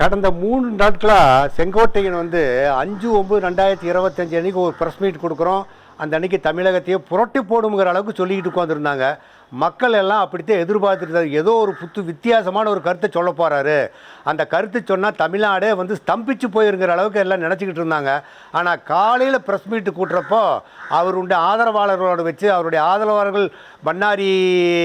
கடந்த மூணு நாட்களாக செங்கோட்டையன் வந்து அஞ்சு ஒம்பது ரெண்டாயிரத்தி இருபத்தஞ்சு அன்னைக்கு ஒரு ப்ரெஸ் மீட் கொடுக்குறோம். அந்த அன்னைக்கு தமிழகத்தையே புரட்டி போடுங்கிற அளவுக்கு சொல்லிக்கிட்டு உட்காந்துருந்தாங்க மக்கள் எல்லாம் அப்படித்தான் எதிர்பார்த்துருந்தாரு ஏதோ ஒரு புத்து வித்தியாசமான ஒரு கருத்தை சொல்ல போகிறாரு அந்த கருத்து சொன்னால் தமிழ்நாடே வந்து ஸ்தம்பிச்சு போயிருங்கிற அளவுக்கு எல்லாம் நினச்சிக்கிட்டு இருந்தாங்க. ஆனால் காலையில் ப்ரெஸ் மீட்டு கூட்டுறப்போ அவருடைய ஆதரவாளர்களோட வச்சு அவருடைய ஆதரவாளர்கள் பண்ணாரி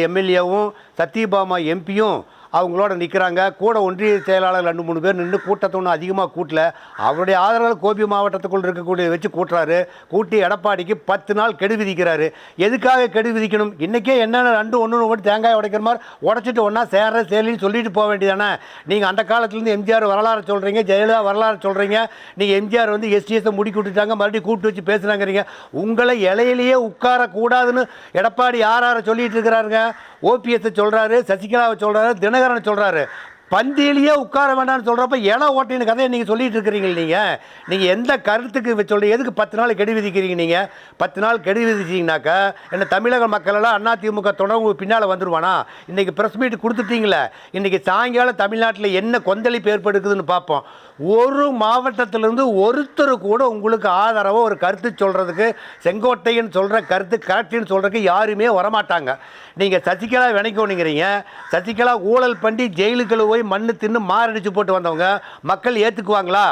எம்எல்ஏவும் சத்யபாமா எம்பியும் அவங்களோட நிற்கிறாங்க கூட ஒன்றிய செயலாளர் ரெண்டு மூணு பேர் நின்று கூட்டத்தை ஒன்றும் அதிகமாக கூட்டல. அவருடைய ஆதரவாளர் கோபி மாவட்டத்துக்குள் இருக்கக்கூடிய வச்சு கூட்டுறாரு. கூட்டி எடப்பாடிக்கு பத்து நாள் கெடு விதிக்கிறாரு. எதுக்காக கெடு விதிக்கணும்? இன்றைக்கே என்னென்ன ரெண்டு ஒன்று ஒன்று தேங்காய் உடைக்கிற மாதிரி உடச்சிட்டு ஒன்றா சேர சேலின்னு சொல்லிட்டு போக வேண்டியதானே? நீங்கள் அந்த காலத்துலேருந்து எம்ஜிஆர் வரலாறு சொல்கிறீங்க ஜெயலலிதா வரலாறு சொல்கிறீங்க நீங்கள் எம்ஜிஆர் வந்து எஸ்டிஎஸை முடி விட்டுட்டாங்க மறுபடியும் கூப்பிட்டு வச்சு பேசுகிறாங்கிறீங்க உங்களை இலையிலேயே உட்காரக்கூடாதுன்னு எடப்பாடி யார் யாரை சொல்லிட்டு இருக்கிறாருங்க? ஓபிஎஸ்ஸை சொல்கிறாரு சசிகலாவை சொல்கிறாரு தினகரன் சொல்கிறாரு பந்தியிலேயே உட்கார வேண்டாம்னு சொல்கிறப்ப இட ஓட்டின கதையை நீங்கள் சொல்லிட்டு இருக்கிறீங்க நீங்கள் நீங்கள் எந்த கருத்துக்கு சொல்லி எதுக்கு பத்து நாள் கெடு விதிக்கிறீங்க நீங்கள் பத்து நாள் கெடு விதிச்சிங்கனாக்கா என்ன தமிழக மக்களெல்லாம் அதிமுக தொடர்பு பின்னால் வந்துடுவானா இன்றைக்கி ப்ரெஸ் மீட் கொடுத்துட்டீங்களே இன்றைக்கி சாயங்காலம் தமிழ்நாட்டில் என்ன கொந்தளிப்பு ஏற்படுக்குதுன்னு பார்ப்போம். ஒரு மாவட்டத்திலிருந்து ஒருத்தர் கூட உங்களுக்கு ஆதரவாக ஒரு கருத்து சொல்கிறதுக்கு செங்கோட்டையன் சொல்கிற கருத்து கரெக்டுன்னு சொல்கிறதுக்கு யாருமே வரமாட்டாங்க. நீங்கள் சசிகலா வினைக்கோணுங்கிறீங்க. சசிகலா ஊழல் பண்ணி ஜெயிலுக்குள்ள போய் மண்ணு தின்னு மாரடிச்சு போட்டு வந்தவங்க மக்கள் ஏற்றுக்குவாங்களா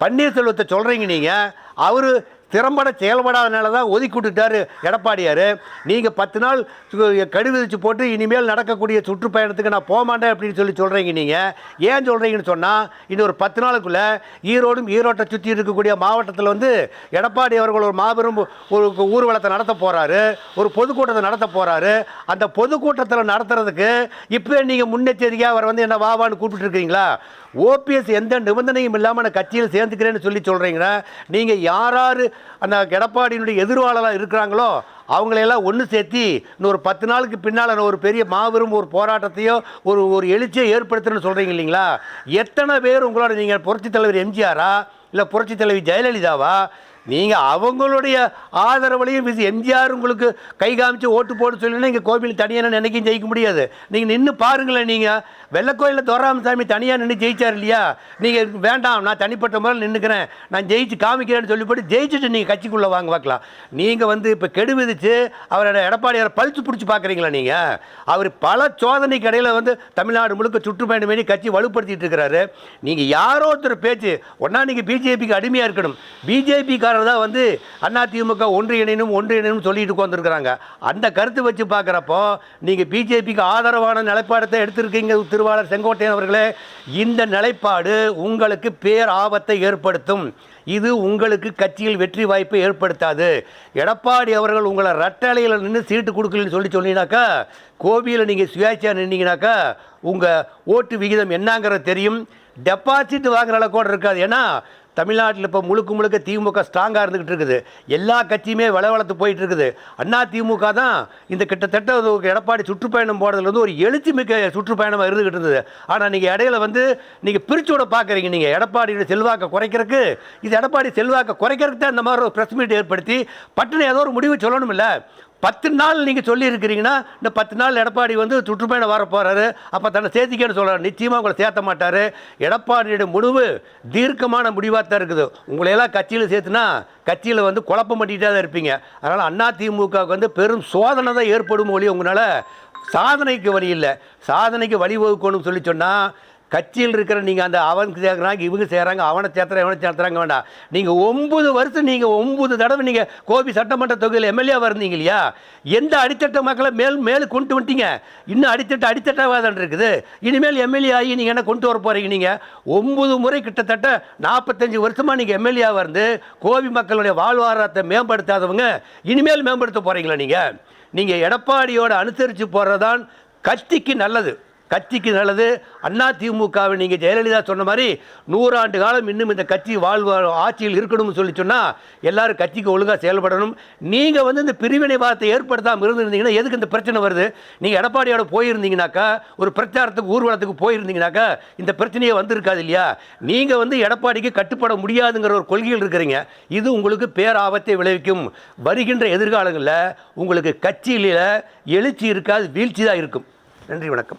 பன்னீர்செல்வத்தை சொல்கிறீங்க நீங்கள் அவர் திறம்பட செயல்படாதனால தான் ஒதுக்கி விட்டுட்டார் எடப்பாடியார். நீங்கள் பத்து நாள் சு- கடு விதிச்சு போட்டு இனிமேல் நடக்கக்கூடிய சுற்றுப்பயணத்துக்கு நான் போமாட்டேன் அப்படின்னு சொல்லி சொல்கிறீங்க நீங்கள் ஏன் சொல்கிறீங்கன்னு சொன்னால் இன்னும் ஒரு பத்து நாளுக்குள்ளே ஈரோடும் ஈரோட்டை சுற்றி இருக்கக்கூடிய மாவட்டத்தில் வந்து எடப்பாடி அவர்கள் ஒரு மாபெரும் ஒரு ஊர்வலத்தை நடத்த போகிறாரு ஒரு பொதுக்கூட்டத்தை நடத்த போகிறாரு அந்த பொதுக்கூட்டத்தில் நடத்துறதுக்கு இப்போ நீங்கள் முன்னெச்சரிக்கையாக அவர் வந்து என்ன வாவான்னு கூப்பிட்டுருக்கீங்களா ஓபிஎஸ் எந்த நிபந்தனையும் இல்லாமல் நான் கட்சியில் சேர்ந்துக்கிறேன்னு சொல்லி சொல்கிறீங்கன்னா நீங்கள் யார் யார் அந்த எடப்பாடியினுடைய எதிர்வாளராக இருக்கிறாங்களோ அவங்களையெல்லாம் ஒன்று சேர்த்தி இன்னும் ஒரு பத்து நாளுக்கு பின்னால் ஒரு பெரிய மாபெரும் ஒரு போராட்டத்தையோ ஒரு ஒரு எழுச்சியை ஏற்படுத்தணும்னு சொல்கிறீங்க இல்லைங்களா? எத்தனை பேர் உங்களோட நீங்கள் புரட்சித் தலைவர் எம்ஜிஆரா? இல்லை புரட்சித் தலைவி ஜெயலலிதாவா? நீங்கள் அவங்களுடைய ஆதரவுலையும் விசி எம்ஜிஆர் உங்களுக்கு கை காமிச்சு ஓட்டு போட்டு சொல்லினா இங்கே கோவில் தனியாக நினைக்கும் ஜெயிக்க முடியாது. நீங்கள் நின்று பாருங்களேன் நீங்கள் வெள்ளக்கோயிலில் தோராமசாமி தனியாக நின்று ஜெயிச்சார் இல்லையா? நீங்கள் வேண்டாம் நான் தனிப்பட்ட முறையில் நின்றுக்கிறேன் நான் ஜெயிச்சு காமிக்கிறேன்னு சொல்லி போட்டு ஜெயிச்சுட்டு நீங்கள் கட்சிக்குள்ளே வாங்க பார்க்கலாம். நீங்கள் வந்து இப்போ கெடு விதிச்சு அவரோட எடப்பாடியாரை பழிச்சு பிடிச்சி பார்க்குறீங்களா நீங்கள் அவர் பல சோதனைக்கு இடையில் வந்து தமிழ்நாடு முழுக்க சுற்றுப்பயணம் பண்ணி கட்சி வலுப்படுத்திட்டு இருக்கிறாரு. நீங்கள் யாரோ ஒருத்தர் பேச்சு ஒன்றா நீங்கள் பிஜேபிக்கு அடிமையாக இருக்கணும். பிஜேபிக்காரர் தான் வந்து அதிமுக ஒன்று ஒன்றிணைனும் சொல்லிட்டு உட்காந்துருக்குறாங்க அந்த கருத்து வச்சு பார்க்குறப்போ நீங்கள் பிஜேபிக்கு ஆதரவான நிலைப்பாடத்தை எடுத்திருக்கீங்க திருவாளர் செங்கோட்டையன் அவர்களே. இந்த நிலைப்பாடு உங்களுக்கு பேர் ஆபத்தை ஏற்படுத்தும். இது உங்களுக்கு கட்சியில் வெற்றி வாய்ப்பை ஏற்படுத்தாது. எடப்பாடி அவர்கள் உங்களை ரட்டலையில் நின்று சீட்டு கொடுக்கலன்னு சொல்லி சொன்னீங்கன்னாக்கா கோபியில் நீங்கள் சுயேட்சையாக நின்னீங்கனாக்கா உங்கள் ஓட்டு விகிதம் என்னங்கிறது தெரியும். டெபாசிட் வாங்குற அளவுக்கு கூட இருக்காது. ஏன்னா தமிழ்நாட்டில் இப்போ முழுக்க முழுக்க திமுக ஸ்ட்ராங்காக இருந்துகிட்டு இருக்குது. எல்லா கட்சியுமே வளவளத்து போயிட்டு இருக்குது. அண்ணா திமுக தான் இந்த கிட்டத்தட்ட எடப்பாடி சுற்றுப்பயணம் போகிறதுலேருந்து ஒரு எழுச்சி மிக்க சுற்றுப்பயணமாக இருந்துகிட்டு இருந்தது. ஆனால் நீங்கள் இடையில வந்து நீங்கள் பிரிச்சு விட பார்க்குறீங்க. நீங்கள் எடப்பாடியோட செல்வாக்கை குறைக்கிறதுக்கு இது எடப்பாடி செல்வாக்கை குறைக்கிறதுக்கு தான் இந்த மாதிரி ஒரு ப்ரெஸ் மீட் ஏற்படுத்தி பட்டுன்னு ஏதோ ஒரு முடிவு சொல்லணுமில்ல பத்து நாள் நீங்கள் சொல்லியிருக்கிறீங்கன்னா இந்த பத்து நாள் எடப்பாடி வந்து சுற்றுப்பயணம் வர போகிறாரு அப்போ தன்னை சேர்த்திக்கன்னு சொல்கிறார் நிச்சயமாக உங்களை சேர்த்த மாட்டார். எடப்பாடியோட முடிவு தீர்க்கமான முடிவாக தான் இருக்குது. உங்களையெல்லாம் கட்சியில் சேர்த்துனா கட்சியில் வந்து குழப்பம் பண்ணிகிட்டே தான் இருப்பீங்க. அதனால் அண்ணா திமுகவுக்கு வந்து பெரும் சோதனை தான் ஏற்படும் ஒழி உங்களால் சாதனைக்கு வழி இல்லை. சாதனைக்கு வழிவகுக்கணும்னு சொல்லி சொன்னால் கட்சியில் இருக்கிற நீங்கள் அந்த அவனுக்கு சேர்க்குறாங்க இவங்க செய்கிறாங்க அவனை சேர்த்துறாங்க இவனை சேர்த்துறாங்க வேண்டாம். நீங்கள் ஒம்பது வருஷம் நீங்கள் ஒம்பது தடவை நீங்கள் கோபி சட்டமன்ற தொகுதியில் எம்எல்ஏவாக இருந்தீங்க இல்லையா? எந்த அடித்தட்ட மக்களை மேல் மேலே கொண்டு வந்துட்டீங்க? இன்னும் அடித்தட்ட அடித்தட்டவாதம் இருக்குது. இனிமேல் எம்எல்ஏ ஆகி நீங்கள் என்ன கொண்டு வர போகிறீங்க நீங்கள் ஒம்பது முறை கிட்டத்தட்ட நாற்பத்தஞ்சு வருஷமாக நீங்கள் எம்எல்ஏவாக இருந்து கோபி மக்களுடைய வாழ்வாதாரத்தை மேம்படுத்தாதவங்க இனிமேல் மேம்படுத்த போகிறீங்களா நீங்கள் நீங்கள் எடப்பாடியோட அனுசரித்து போகிறதான் கட்சிக்கு நல்லது. கட்சிக்கு நல்லது. அண்ணா திமுகவை நீங்கள் ஜெயலலிதா சொன்ன மாதிரி நூறாண்டு காலம் இன்னும் இந்த கட்சி வாழ்வா ஆட்சியில் இருக்கணும்னு சொல்லி சொன்னால் எல்லாரும் கட்சிக்கு ஒழுங்காக செயல்படணும். நீங்கள் வந்து இந்த பிரிவினைவாதத்தை ஏற்படுத்தாமல் இருந்திருந்தீங்கன்னா எதுக்கு இந்த பிரச்சனை வருது? நீங்கள் எடப்பாடியோட போயிருந்தீங்கனாக்கா ஒரு பிரச்சாரத்துக்கு ஊர்வலத்துக்கு போயிருந்தீங்கனாக்கா இந்த பிரச்சனையே வந்திருக்காது இல்லையா? நீங்கள் வந்து எடப்பாடிக்கு கட்டுப்பட முடியாதுங்கிற ஒரு கொள்கையில் இருக்கிறீங்க. இது உங்களுக்கு பேராபத்தை விளைவிக்கும். வருகின்ற எதிர்காலங்களில் உங்களுக்கு கட்சியில் எழுச்சி இருக்காது வீழ்ச்சி தான் இருக்கும். நன்றி வணக்கம்.